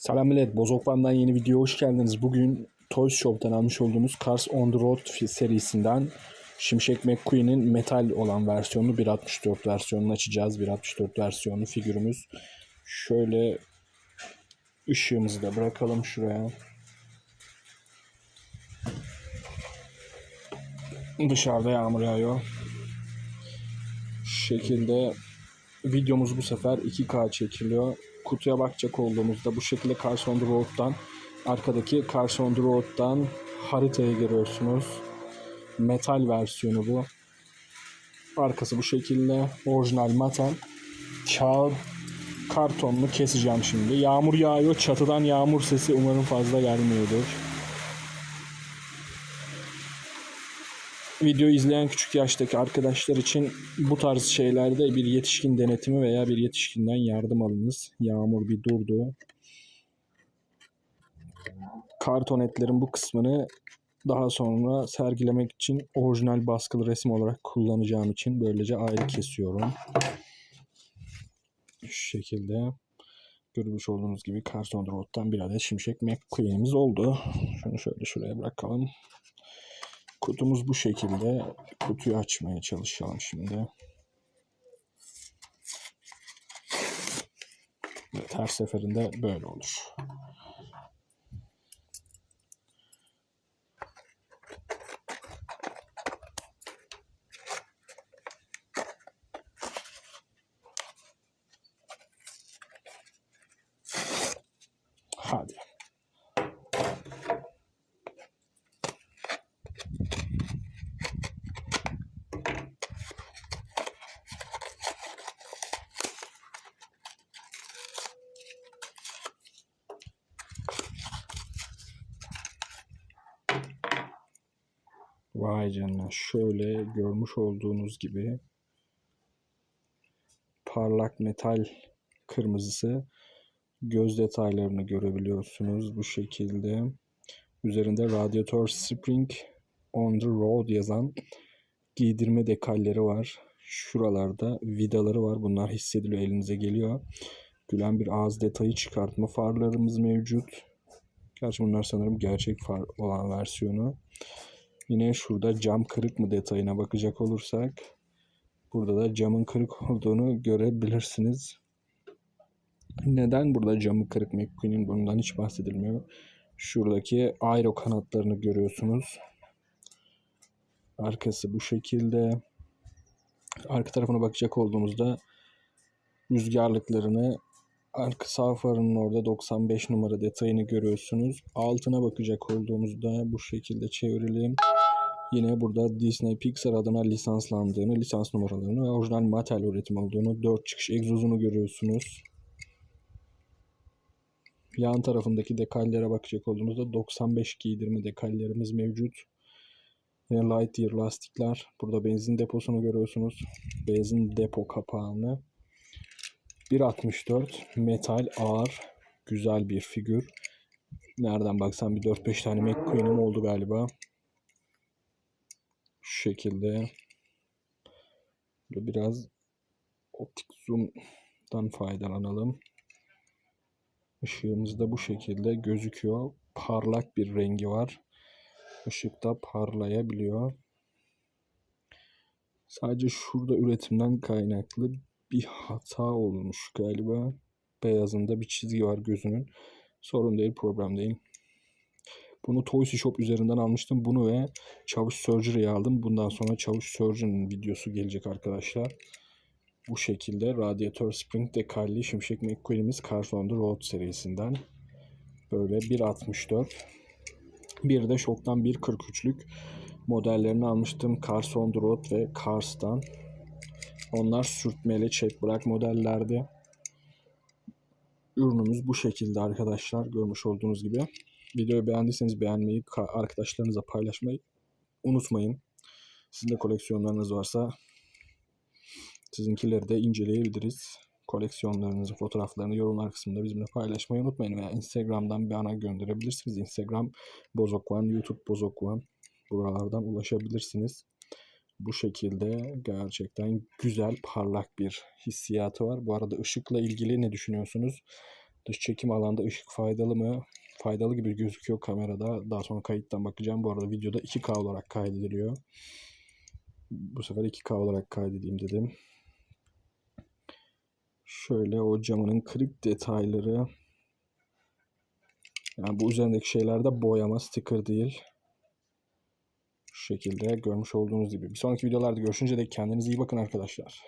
Selam millet, Bozokvan'dan yeni video hoş geldiniz. Bugün Toys Shop'tan almış olduğumuz Cars on the Road serisinden Şimşek McQueen'in metal olan versiyonu 1.64 versiyonunu açacağız. 1.64 versiyonu figürümüz. Şöyle ışığımızı da bırakalım şuraya. Dışarıda yağmur yağıyor. Şu şekilde videomuz bu sefer 2K çekiliyor. Kutuya bakacak olduğumuzda bu şekilde Cars Road'dan arkadaki Cars Road'dan haritaya giriyorsunuz. Metal versiyonu bu. Arkası bu şekilde. Orijinal metal. Kağıt kartonlu keseceğim şimdi. Yağmur yağıyor. Çatıdan yağmur sesi umarım fazla gelmiyordur. Videoyu izleyen küçük yaştaki arkadaşlar için bu tarz şeylerde bir yetişkin denetimi veya bir yetişkinden yardım alınız. Yağmur bir durdu. Kartonetlerin bu kısmını daha sonra sergilemek için orijinal baskılı resim olarak kullanacağım için böylece ayrı kesiyorum. Şu şekilde görmüş olduğunuz gibi Carson Road'dan bir adet Şimşek McQueen'imiz oldu. Şunu şöyle şuraya bırakalım. Kutumuz bu şekilde. Kutuyu açmaya çalışalım şimdi. Evet, her seferinde böyle olur. Vay canına. Şöyle görmüş olduğunuz gibi parlak metal kırmızısı göz detaylarını görebiliyorsunuz bu şekilde. Üzerinde Radiator Spring on the Road yazan giydirme dekalleri var. Şuralarda vidaları var. Bunlar hissediliyor, elinize geliyor. Gülen bir ağız detayı çıkartma farlarımız mevcut. Gerçi bunlar sanırım gerçek far olan versiyonu. Yine şurada cam kırık mı detayına bakacak olursak burada da camın kırık olduğunu görebilirsiniz. Neden burada camı kırık McQueen'in bundan hiç bahsedilmiyor. Şuradaki aero kanatlarını görüyorsunuz. Arkası bu şekilde. Arka tarafına bakacak olduğumuzda rüzgarlıklarını arka sağ orada 95 numara detayını görüyorsunuz. Altına bakacak olduğumuzda bu şekilde çevirelim. Yine burada Disney Pixar adına lisanslandığını, lisans numaralarını ve orijinal metal üretim olduğunu, 4 çıkış egzozunu görüyorsunuz. Yan tarafındaki dekallere bakacak olduğumuzda 95 giydirme dekallerimiz mevcut. Yine Lightyear lastikler. Burada benzin deposunu görüyorsunuz. Benzin depo kapağını. 1.64 metal ağır güzel bir figür. Nereden baksan bir 4-5 tane McQueen'im oldu galiba. Şu şekilde. Böyle biraz optik zoom'dan faydalanalım. Işığımız da bu şekilde gözüküyor. Parlak bir rengi var. Işıkta parlayabiliyor. Sadece şurada üretimden kaynaklı bir hata olmuş galiba. Beyazında bir çizgi var gözünün. Sorun değil, problem değil. Bunu Toys Shop üzerinden almıştım. Bunu ve Çavuş Surgery'e aldım. Bundan sonra Çavuş Surgery'nin videosu gelecek arkadaşlar. Bu şekilde Radiator Spring dekalli Şimşek McQueen'imiz Cars on the Road serisinden. Böyle 1.64. Bir de Shock'tan 1.43'lük modellerini almıştım. Cars on the Road ve Cars'tan. Onlar sürtmeli çek bırak modellerdi. Ürünümüz bu şekilde arkadaşlar. Görmüş olduğunuz gibi. Videoyu beğendiyseniz beğenmeyi, ka- arkadaşlarınızla paylaşmayı unutmayın. Sizin de koleksiyonlarınız varsa sizinkileri de inceleyebiliriz. Koleksiyonlarınızın fotoğraflarını yorumlar kısmında bizimle paylaşmayı unutmayın veya Instagram'dan bir ana gönderebilirsiniz. Instagram Bozokvan, YouTube Bozokvan buralardan ulaşabilirsiniz. Bu şekilde gerçekten güzel parlak bir hissiyatı var. Bu arada ışıkla ilgili ne düşünüyorsunuz? Dış çekim alanda ışık faydalı mı? Faydalı gibi gözüküyor kamerada. Daha sonra kayıttan bakacağım. Bu arada videoda 2K olarak kaydediliyor. Bu sefer 2K olarak kaydedeyim dedim. Şöyle o camının kırık detayları. Yani bu üzerindeki şeyler de boyama, sticker değil. Şekilde görmüş olduğunuz gibi. Bir sonraki videolarda görüşünce de kendinize iyi bakın arkadaşlar.